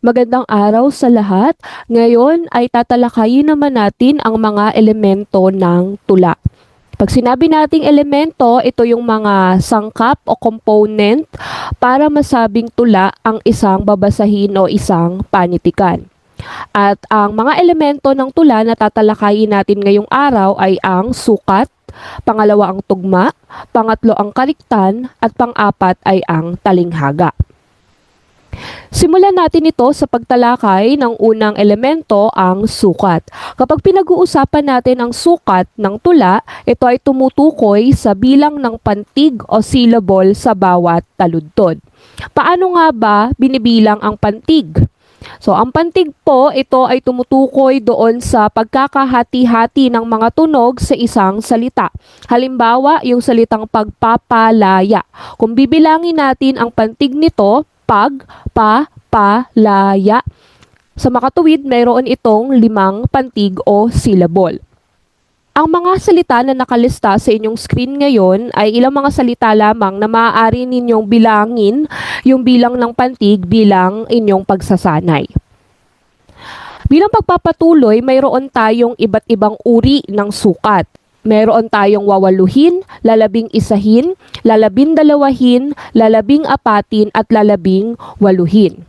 Magandang araw sa lahat. Ngayon ay tatalakayin naman natin ang mga elemento ng tula. Pag sinabi nating elemento, ito yung mga sangkap o component para masabing tula ang isang babasahin o isang panitikan. At ang mga elemento ng tula na tatalakayin natin ngayong araw ay ang sukat, pangalawa ang tugma, pangatlo ang kaliktan, at pang-apat ay ang talinghaga. Simulan natin ito sa pagtalakay ng unang elemento, ang sukat. Kapag pinag-uusapan natin ang sukat ng tula, ito ay tumutukoy sa bilang ng pantig o syllable sa bawat taludtod. Paano nga ba binibilang ang pantig? So, ang pantig po, ito ay tumutukoy doon sa pagkakahati-hati ng mga tunog sa isang salita. Halimbawa, yung salitang pagpapalaya. Kung bibilangin natin ang pantig nito, pag, pa, pa, laya. Sa makatuwid, mayroon itong limang pantig o syllable. Ang mga salita na nakalista sa inyong screen ngayon ay ilang mga salita lamang na maaari ninyong bilangin yung bilang ng pantig bilang inyong pagsasanay. Bilang pagpapatuloy, mayroon tayong iba't ibang uri ng sukat. Meron tayong wawaluhin, lalabing isahin, lalabing dalawahin, lalabing apatin at lalabing waluhin.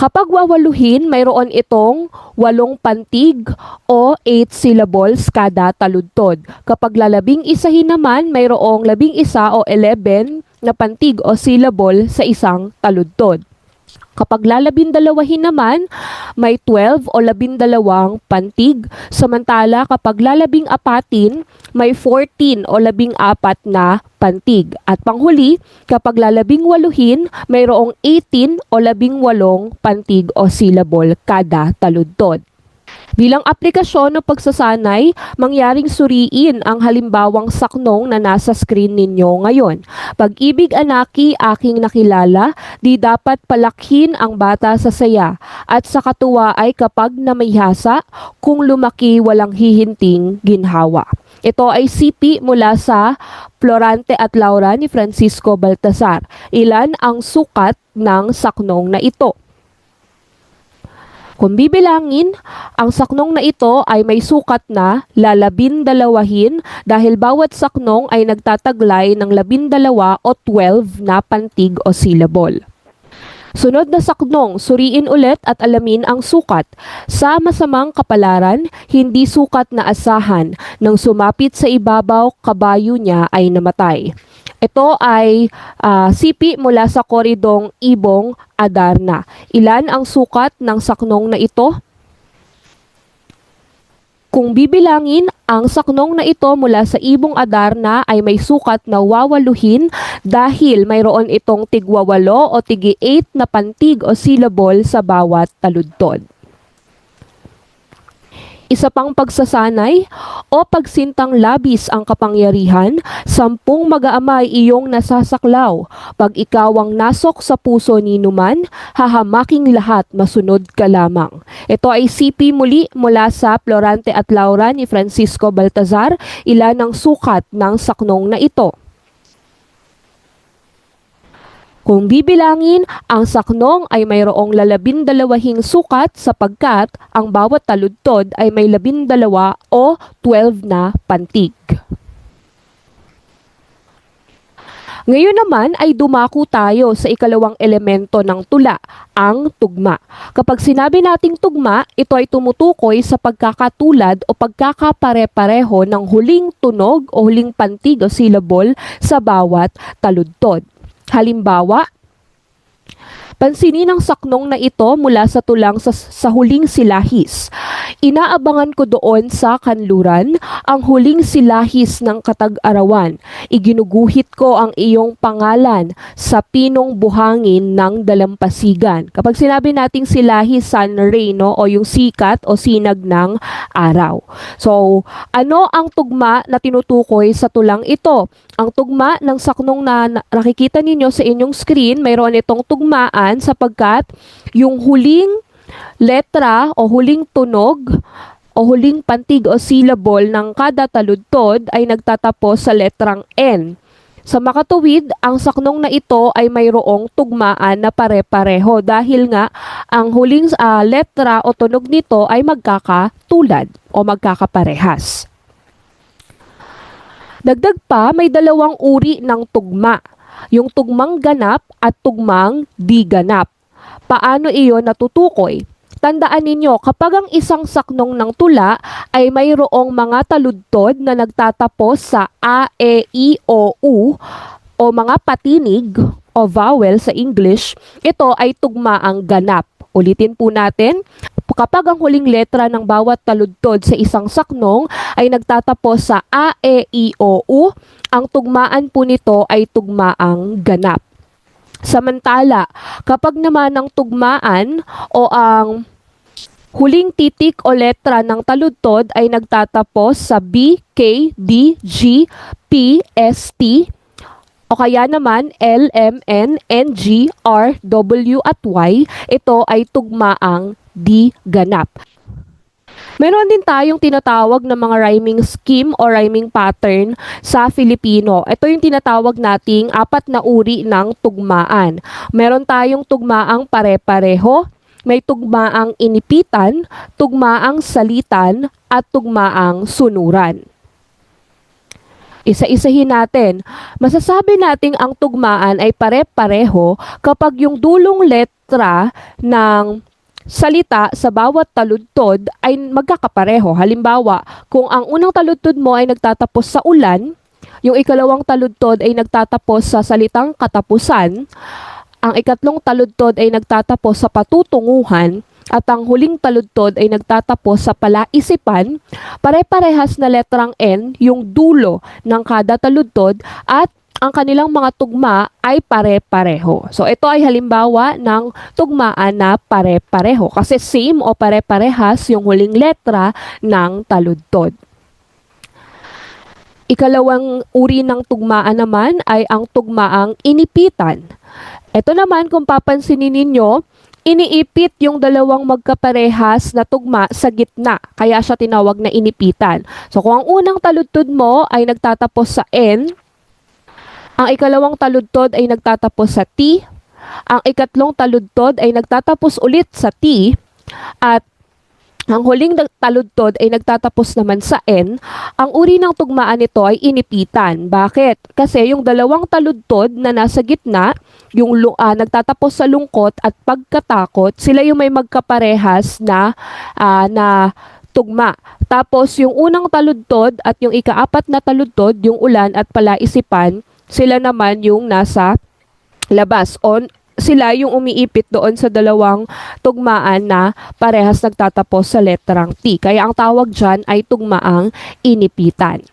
Kapag wawaluhin, mayroon itong walong pantig o 8 syllables kada taludtod. Kapag lalabing isahin naman, mayroong labing isa o 11 na pantig o syllable sa isang taludtod. Kapag lalabindalawahin naman, may 12 o labindalawang pantig. Samantala, kapag lalabing apatin, may 14 o labing apat na pantig. At panghuli, kapag lalabing waluhin, mayroong 18 o labing walong pantig o syllable kada taludtod. Bilang aplikasyon o pagsasanay, mangyaring suriin ang halimbawang saknong na nasa screen ninyo ngayon. Pag-ibig anaki aking nakilala, di dapat palakhin ang bata sa saya. At sa katuwa ay kapag namayhasa, kung lumaki walang hihinting ginhawa. Ito ay CP mula sa Florante at Laura ni Francisco Baltasar. Ilan ang sukat ng saknong na ito? Kung bibilangin, ang saknong na ito ay may sukat na lalabin dalawahin dahil bawat saknong ay nagtataglay ng labindalawa o 12 na pantig o syllable. Sunod na saknong, suriin ulit at alamin ang sukat. Sa masamang kapalaran, hindi sukat na asahan. Nang sumapit sa ibabaw, kabayo niya ay namatay. Ito ay ah, sipi mula sa koridong Ibong Adarna. Ilan ang sukat ng saknong na ito? Kung bibilangin, ang saknong na ito mula sa Ibong Adarna ay may sukat na wawaluhin dahil mayroon itong tigwawalo o tigi 8 na pantig o syllable sa bawat taludtod. Isa pang pagsasanay o pagsintang labis ang kapangyarihan, sampung mag-aamay iyong nasasaklaw. Pag ikaw ang nasok sa puso ni Numan, hahamaking lahat masunod ka lamang. Ito ay CP muli mula sa Florante at Laura ni Francisco Baltazar, ilan ang sukat ng saknong na ito. Kung bibilangin, ang saknong ay mayroong lalabindalawahing sukat sapagkat ang bawat taludtod ay may labindalawa o 12 na pantig. Ngayon naman ay dumako tayo sa ikalawang elemento ng tula, ang tugma. Kapag sinabi nating tugma, ito ay tumutukoy sa pagkakatulad o pagkakapare-pareho ng huling tunog o huling pantig o syllable sa bawat taludtod. Halimbawa, Pansinin ang saknong na ito mula sa tulang sa, sa huling silahis. Inaabangan ko doon sa kanluran ang huling silahis ng katag-arawan. Iginuguhit ko ang iyong pangalan sa pinong buhangin ng dalampasigan. Kapag sinabi nating silahis sun ray, no, o yung sikat o sinag ng araw. So, ano ang tugma na tinutukoy sa tulang ito? Ang tugma ng saknong na na- nakikita ninyo sa inyong screen, mayroon itong tugmaan sapagkat yung huling letra o huling tunog o huling pantig o syllable ng kada taludtod ay nagtatapos sa letrang N. Sa makatuwid, ang saknong na ito ay mayroong tugmaan na pare-pareho dahil nga ang huling ah, letra o tunog nito ay magkakatulad o magkakaparehas. Dagdag pa, may dalawang uri ng tugma. Yung tugmang ganap at tugmang di ganap. Paano iyon natutukoy? Tandaan ninyo, kapag ang isang saknong ng tula ay mayroong mga taludtod na nagtatapos sa A, E, I, O, U o mga patinig o vowel sa English, ito ay tugmaang ganap. Ulitin po natin, kapag ang huling letra ng bawat taludtod sa isang saknong ay nagtatapos sa A, E, I, O, U, ang tugmaan po nito ay tugmaang ganap. Samantala, kapag naman ang tugmaan o ang huling titik o letra ng taludtod ay nagtatapos sa B, K, D, G, P, S, T, o kaya naman L, M, N, N, G, R, W at Y, ito ay tugmaang di ganap. Meron din tayong tinatawag na mga rhyming scheme o rhyming pattern sa Filipino. Ito yung tinatawag nating apat na uri ng tugmaan. Meron tayong tugmaang pare-pareho, may tugmaang inipitan, tugmaang salitan, at tugmaang sunuran. Isa-isahin natin. Masasabi nating ang tugmaan ay pare-pareho kapag yung dulong letra ng salita sa bawat taludtod ay magkakapareho. Halimbawa, kung ang unang taludtod mo ay nagtatapos sa ulan, yung ikalawang taludtod ay nagtatapos sa salitang katapusan, ang ikatlong taludtod ay nagtatapos sa patutunguhan, at ang huling taludtod ay nagtatapos sa palaisipan, pare-parehas na letrang N yung dulo ng kada taludtod at ang kanilang mga tugma ay pare-pareho. So ito ay halimbawa ng tugmaan na pare-pareho kasi same o pare-parehas yung huling letra ng taludtod. Ikalawang uri ng tugmaan naman ay ang tugmaang inipitan. Ito naman kung papansinin ninyo, iniipit yung dalawang magkaparehas na tugma sa gitna. Kaya siya tinawag na inipitan. So kung ang unang taludtod mo ay nagtatapos sa N, ang ikalawang taludtod ay nagtatapos sa T, ang ikatlong taludtod ay nagtatapos ulit sa T, at ang huling taludtod ay nagtatapos naman sa N, ang uri ng tugmaan nito ay inipitan. Bakit? Kasi yung dalawang taludtod na nasa gitna, yung ah, nagtatapos sa lungkot at pagkatakot, sila yung may magkaparehas na ah, na tugma. Tapos yung unang taludtod at yung ikaapat na taludtod, yung ulan at palaisipan, sila naman yung nasa labas on sila yung umiipit doon sa dalawang tugmaan na parehas nagtatapos sa letrang T. Kaya ang tawag dyan ay tugmaang inipitan.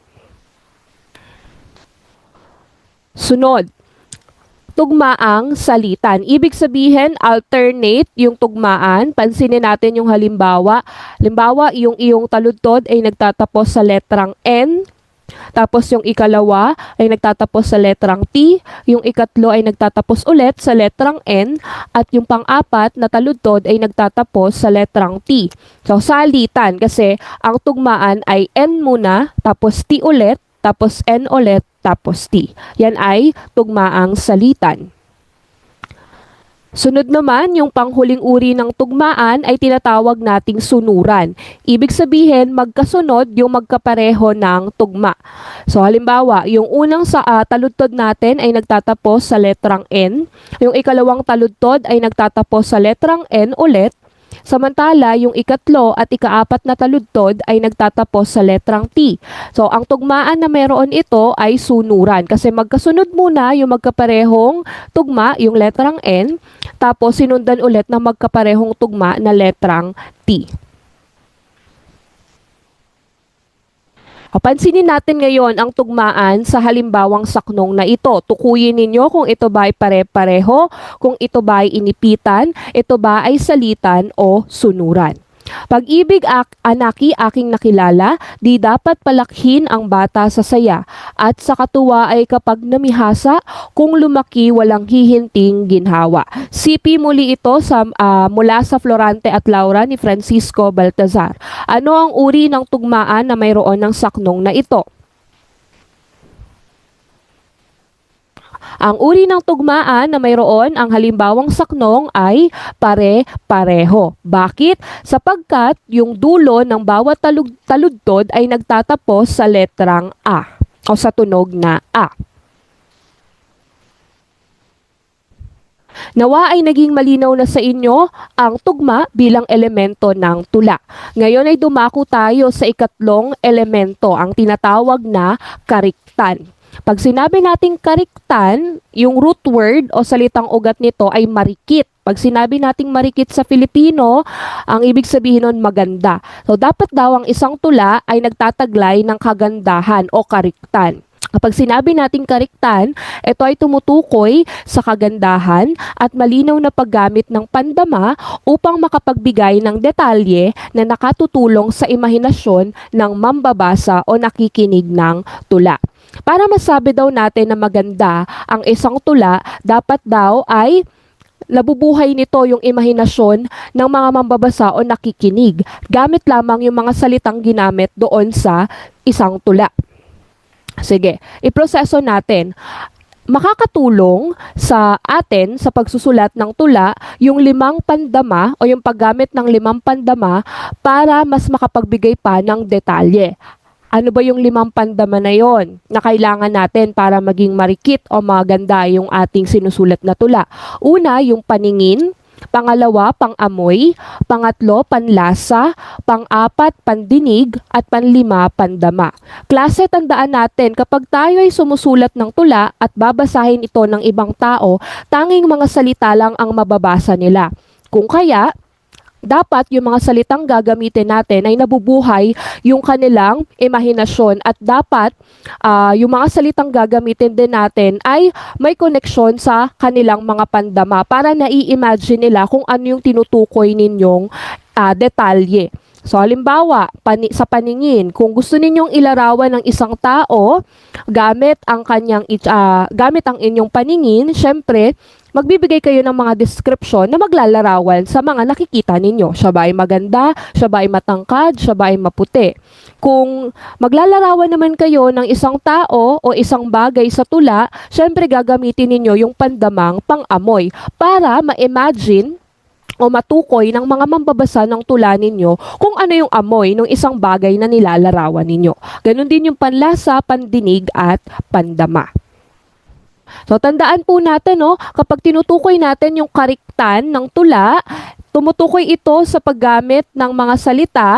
Sunod, tugmaang salitan. Ibig sabihin, alternate yung tugmaan. Pansinin natin yung halimbawa. Halimbawa, yung iyong taludtod ay nagtatapos sa letrang N. Tapos yung ikalawa ay nagtatapos sa letrang T, yung ikatlo ay nagtatapos ulit sa letrang N, at yung pang-apat na taludtod ay nagtatapos sa letrang T. So salitan kasi ang tugmaan ay N muna, tapos T ulit, tapos N ulit, tapos T. Yan ay tugmaang salitan. Sunod naman, yung panghuling uri ng tugmaan ay tinatawag nating sunuran. Ibig sabihin, magkasunod yung magkapareho ng tugma. So halimbawa, yung unang sa ah, taludtod natin ay nagtatapos sa letrang N. Yung ikalawang taludtod ay nagtatapos sa letrang N ulit. Samantala, yung ikatlo at ikaapat na taludtod ay nagtatapos sa letrang T. So, ang tugmaan na meron ito ay sunuran kasi magkasunod muna yung magkaparehong tugma, yung letrang N, tapos sinundan ulit ng magkaparehong tugma na letrang T. O, pansinin natin ngayon ang tugmaan sa halimbawang saknong na ito. Tukuyin ninyo kung ito ba ay pare-pareho, kung ito ba ay inipitan, ito ba ay salitan o sunuran. Pag-ibig ak anaki aking nakilala, di dapat palakhin ang bata sa saya, at sa katuwa ay kapag namihasa, kung lumaki walang hihinting ginhawa. CP muli ito sa, ah, mula sa Florante at Laura ni Francisco Baltazar. Ano ang uri ng tugmaan na mayroon ng saknong na ito? Ang uri ng tugmaan na mayroon ang halimbawang saknong ay pare-pareho. Bakit? Sapagkat yung dulo ng bawat talug- taludtod ay nagtatapos sa letrang A o sa tunog na A. Nawa ay naging malinaw na sa inyo ang tugma bilang elemento ng tula. Ngayon ay dumako tayo sa ikatlong elemento, ang tinatawag na kariktan. Pag sinabi nating kariktan, yung root word o salitang ugat nito ay marikit. Pag sinabi nating marikit sa Filipino, ang ibig sabihin nun maganda. So dapat daw ang isang tula ay nagtataglay ng kagandahan o kariktan. Kapag sinabi nating kariktan, ito ay tumutukoy sa kagandahan at malinaw na paggamit ng pandama upang makapagbigay ng detalye na nakatutulong sa imahinasyon ng mambabasa o nakikinig ng tula. Para masabi daw natin na maganda ang isang tula, dapat daw ay nabubuhay nito yung imahinasyon ng mga mambabasa o nakikinig gamit lamang yung mga salitang ginamit doon sa isang tula. Sige, iproseso natin. Makakatulong sa atin sa pagsusulat ng tula yung limang pandama o yung paggamit ng limang pandama para mas makapagbigay pa ng detalye. Ano ba yung limang pandama na yon na kailangan natin para maging marikit o maganda yung ating sinusulat na tula? Una, yung paningin. Pangalawa, pangamoy. Pangatlo, panlasa. Pang-apat, pandinig. At panlima, pandama. Klase, tandaan natin, kapag tayo ay sumusulat ng tula at babasahin ito ng ibang tao, tanging mga salita lang ang mababasa nila. Kung kaya, dapat yung mga salitang gagamitin natin ay nabubuhay yung kanilang imahinasyon at dapat ah, yung mga salitang gagamitin din natin ay may koneksyon sa kanilang mga pandama para nai-imagine nila kung ano yung tinutukoy ninyong ah, detalye. So halimbawa, pani- sa paningin, kung gusto ninyong ilarawan ng isang tao gamit ang kanyang ah, gamit ang inyong paningin, syempre magbibigay kayo ng mga description na maglalarawan sa mga nakikita ninyo. Siya ba ay maganda? Siya ba ay matangkad? Siya ba ay maputi? Kung maglalarawan naman kayo ng isang tao o isang bagay sa tula, syempre gagamitin ninyo yung pandamang pang-amoy para ma-imagine o matukoy ng mga mambabasa ng tula ninyo kung ano yung amoy ng isang bagay na nilalarawan ninyo. Ganon din yung panlasa, pandinig at pandama. So tandaan po natin no, kapag tinutukoy natin yung kariktan ng tula, tumutukoy ito sa paggamit ng mga salita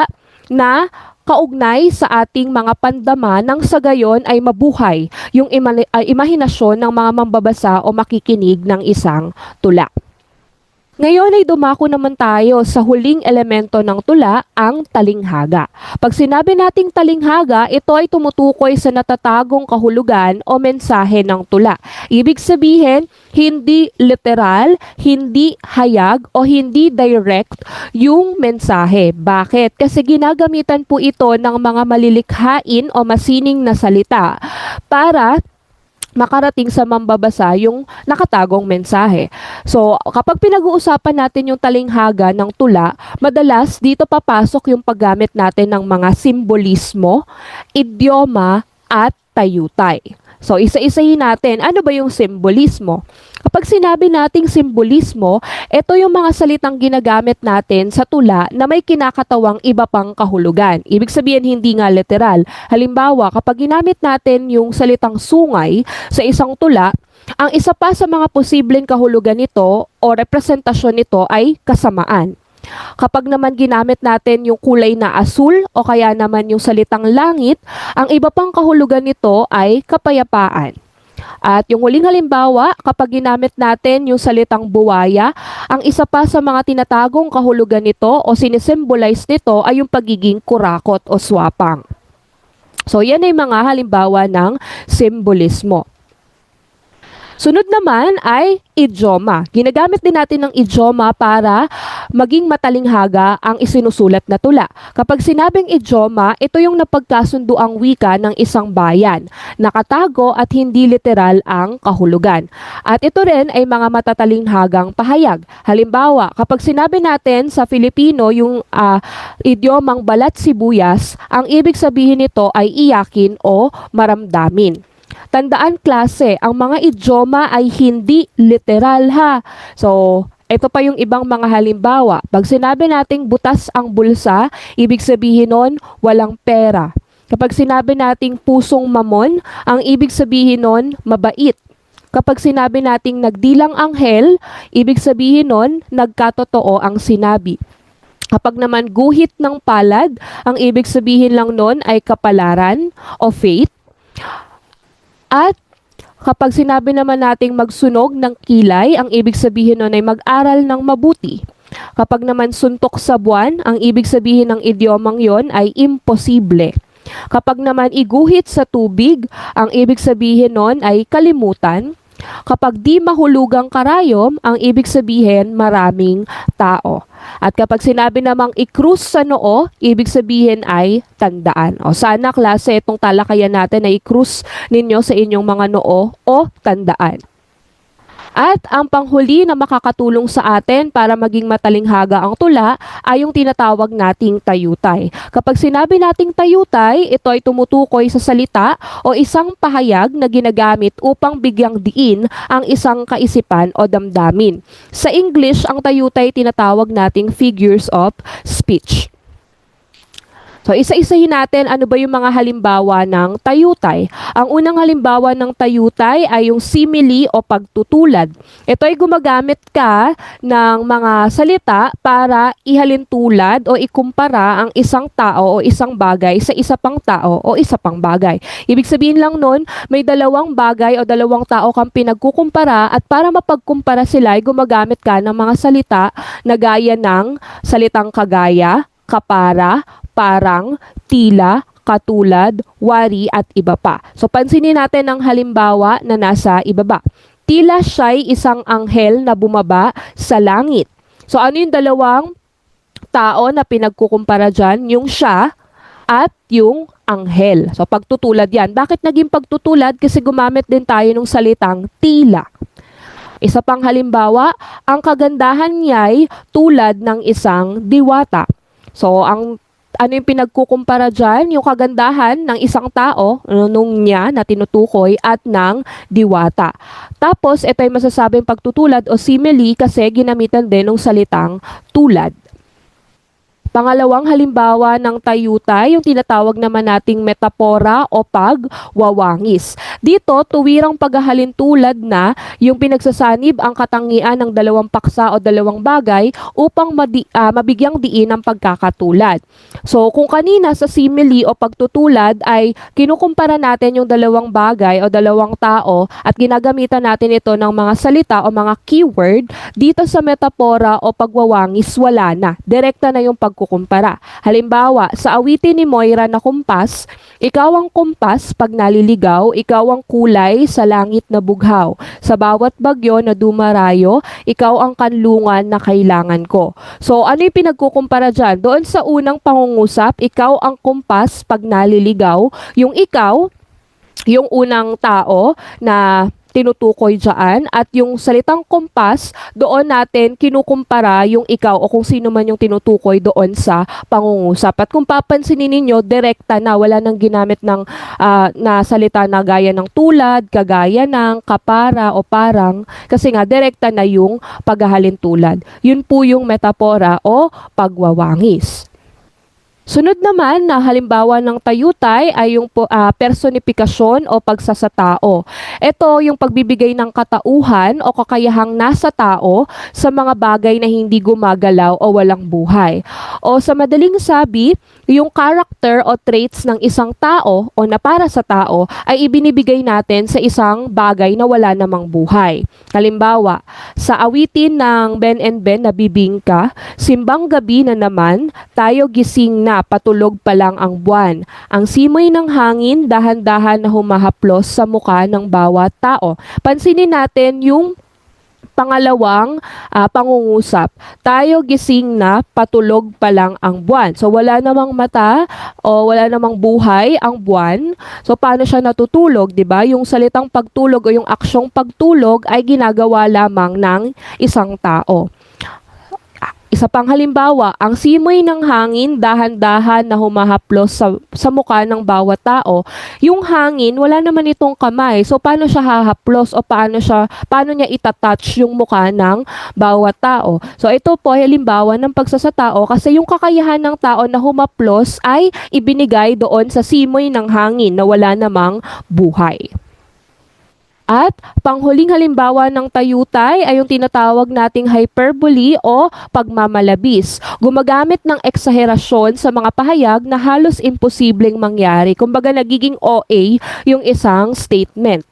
na kaugnay sa ating mga pandama nang sa gayon ay mabuhay yung imahinasyon ng mga mambabasa o makikinig ng isang tula. Ngayon ay dumako naman tayo sa huling elemento ng tula, ang talinghaga. Pag sinabi nating talinghaga, ito ay tumutukoy sa natatagong kahulugan o mensahe ng tula. Ibig sabihin, hindi literal, hindi hayag o hindi direct yung mensahe. Bakit? Kasi ginagamitan po ito ng mga malilikhain o masining na salita para makarating sa mambabasa yung nakatagong mensahe. So, kapag pinag-uusapan natin yung talinghaga ng tula, madalas dito papasok yung paggamit natin ng mga simbolismo, idioma, at tayutay. So, isa-isahin natin, ano ba yung simbolismo? Kapag sinabi nating simbolismo, ito yung mga salitang ginagamit natin sa tula na may kinakatawang iba pang kahulugan. Ibig sabihin, hindi nga literal. Halimbawa, kapag ginamit natin yung salitang sungay sa isang tula, ang isa pa sa mga posibleng kahulugan nito o representasyon nito ay kasamaan. Kapag naman ginamit natin yung kulay na asul o kaya naman yung salitang langit, ang iba pang kahulugan nito ay kapayapaan. At yung huling halimbawa, kapag ginamit natin yung salitang buwaya, ang isa pa sa mga tinatagong kahulugan nito o sinisimbolize nito ay yung pagiging kurakot o swapang. So yan ay mga halimbawa ng simbolismo. Sunod naman ay idioma. Ginagamit din natin ng idioma para maging matalinghaga ang isinusulat na tula. Kapag sinabing idioma, ito yung napagkasunduang wika ng isang bayan, nakatago at hindi literal ang kahulugan. At ito rin ay mga matatalinghagang pahayag. Halimbawa, kapag sinabi natin sa Filipino yung ah, idiomang balat sibuyas, ang ibig sabihin nito ay iyakin o maramdamin. Tandaan klase, ang mga idioma ay hindi literal ha. So, ito pa yung ibang mga halimbawa. Pag sinabi nating butas ang bulsa, ibig sabihin nun, walang pera. Kapag sinabi nating pusong mamon, ang ibig sabihin nun, mabait. Kapag sinabi nating nagdilang anghel, ibig sabihin nun, nagkatotoo ang sinabi. Kapag naman guhit ng palad, ang ibig sabihin lang nun ay kapalaran o faith. At kapag sinabi naman nating magsunog ng kilay, ang ibig sabihin nun ay mag-aral ng mabuti. Kapag naman suntok sa buwan, ang ibig sabihin ng idiomang yon ay imposible. Kapag naman iguhit sa tubig, ang ibig sabihin nun ay kalimutan. Kapag di mahulugang karayom, ang ibig sabihin maraming tao. At kapag sinabi namang i-cruise sa noo, ibig sabihin ay tandaan. O sana klase itong talakayan natin ay i-cruise ninyo sa inyong mga noo o tandaan. At ang panghuli na makakatulong sa atin para maging matalinghaga ang tula ay yung tinatawag nating tayutay. Kapag sinabi nating tayutay, ito ay tumutukoy sa salita o isang pahayag na ginagamit upang bigyang diin ang isang kaisipan o damdamin. Sa English, ang tayutay tinatawag nating figures of speech. So, isa-isahin natin ano ba yung mga halimbawa ng tayutay. Ang unang halimbawa ng tayutay ay yung simile o pagtutulad. Ito ay gumagamit ka ng mga salita para ihalin tulad o ikumpara ang isang tao o isang bagay sa isa pang tao o isa pang bagay. Ibig sabihin lang nun, may dalawang bagay o dalawang tao kang pinagkukumpara at para mapagkumpara sila ay gumagamit ka ng mga salita na gaya ng salitang kagaya, kapara, parang, tila, katulad, wari at iba pa. So pansinin natin ang halimbawa na nasa ibaba. Tila siya'y isang anghel na bumaba sa langit. So ano yung dalawang tao na pinagkukumpara dyan? Yung siya at yung anghel. So pagtutulad yan. Bakit naging pagtutulad? Kasi gumamit din tayo ng salitang tila. Isa pang halimbawa, ang kagandahan niya'y tulad ng isang diwata. So, ang ano yung pinagkukumpara dyan? Yung kagandahan ng isang tao, ano, nung niya na tinutukoy, at ng diwata. Tapos, ito ay masasabing pagtutulad o simile kasi ginamitan din ng salitang tulad. Pangalawang halimbawa ng tayutay, yung tinatawag naman nating metapora o pagwawangis. Dito, tuwirang paghahalin tulad na yung pinagsasanib ang katangian ng dalawang paksa o dalawang bagay upang madi, ah, mabigyang diin ang pagkakatulad. So, kung kanina sa simile o pagtutulad ay kinukumpara natin yung dalawang bagay o dalawang tao at ginagamitan natin ito ng mga salita o mga keyword, dito sa metapora o pagwawangis wala na. Direkta na yung pagkukumpara. Halimbawa, sa awitin ni Moira na kumpas, ikaw ang kumpas pag naliligaw, ikaw ang kulay sa langit na bughaw. Sa bawat bagyo na dumarayo, ikaw ang kanlungan na kailangan ko. So, ano yung pinagkukumpara dyan? Doon sa unang pangungusap, ikaw ang kumpas pag naliligaw. Yung ikaw, yung unang tao na tinutukoy dyan at yung salitang kumpas, doon natin kinukumpara yung ikaw o kung sino man yung tinutukoy doon sa pangungusap. At kung papansinin ninyo, direkta na, wala nang ginamit ng ah, na salita na gaya ng tulad, kagaya ng kapara o parang, kasi nga direkta na yung paghahalin tulad. Yun po yung metapora o pagwawangis. Sunod naman na halimbawa ng tayutay ay yung ah, personifikasyon o pagsasatao. Ito yung pagbibigay ng katauhan o kakayahang nasa tao sa mga bagay na hindi gumagalaw o walang buhay. O sa madaling sabi, yung character o traits ng isang tao o na para sa tao ay ibinibigay natin sa isang bagay na wala namang buhay. Halimbawa, sa awitin ng Ben and Ben na bibingka, simbang gabi na naman, tayo gising na patulog pa lang ang buwan. Ang simoy ng hangin dahan-dahan na humahaplos sa muka ng bawat tao. Pansinin natin yung pangalawang ah, pangungusap. Tayo gising na patulog pa lang ang buwan. So wala namang mata o wala namang buhay ang buwan. So paano siya natutulog, 'di ba? Yung salitang pagtulog o yung aksyong pagtulog ay ginagawa lamang ng isang tao. Isa pang halimbawa, ang simoy ng hangin dahan-dahan na humahaplos sa, sa mukha ng bawat tao. Yung hangin, wala naman itong kamay. So, paano siya hahaplos o paano, siya, paano niya itatouch yung mukha ng bawat tao? So, ito po ay halimbawa ng pagsasatao kasi yung kakayahan ng tao na humaplos ay ibinigay doon sa simoy ng hangin na wala namang buhay. At panghuling halimbawa ng tayutay ay yung tinatawag nating hyperbole o pagmamalabis. Gumagamit ng eksaherasyon sa mga pahayag na halos imposibleng mangyari. Kumbaga nagiging OA yung isang statement.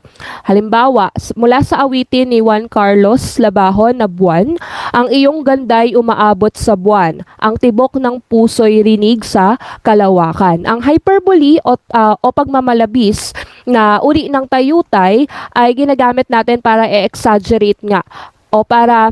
Halimbawa, mula sa awitin ni Juan Carlos Labahon na buwan, ang iyong ganday umaabot sa buwan. Ang tibok ng puso'y rinig sa kalawakan. Ang hyperbole o, ah, o pagmamalabis na uri ng tayutay ay ginagamit natin para i-exaggerate nga o para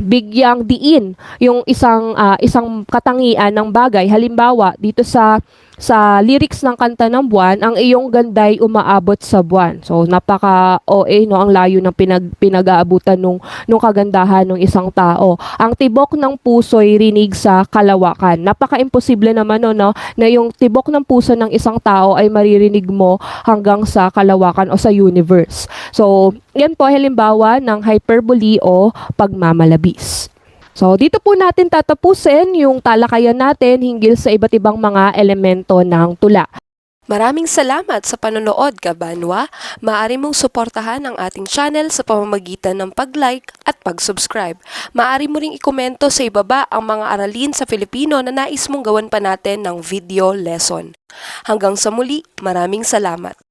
bigyang diin yung isang ah, isang katangian ng bagay. Halimbawa, dito sa sa lyrics ng kanta ng buwan, ang iyong ganday umaabot sa buwan. So napaka OA no ang layo ng pinag pinag-aabutan nung nung kagandahan ng isang tao. Ang tibok ng puso'y rinig sa kalawakan. Napaka-imposible naman no, no na yung tibok ng puso ng isang tao ay maririnig mo hanggang sa kalawakan o sa universe. So, yan po halimbawa ng hyperbole o pagmamalabis. So, dito po natin tatapusin yung talakayan natin hinggil sa iba't ibang mga elemento ng tula. Maraming salamat sa panonood, Kabanwa. Maaari mong suportahan ang ating channel sa pamamagitan ng pag-like at pag-subscribe. Maaari mo ring ikomento sa ibaba ang mga aralin sa Filipino na nais mong gawan pa natin ng video lesson. Hanggang sa muli, maraming salamat.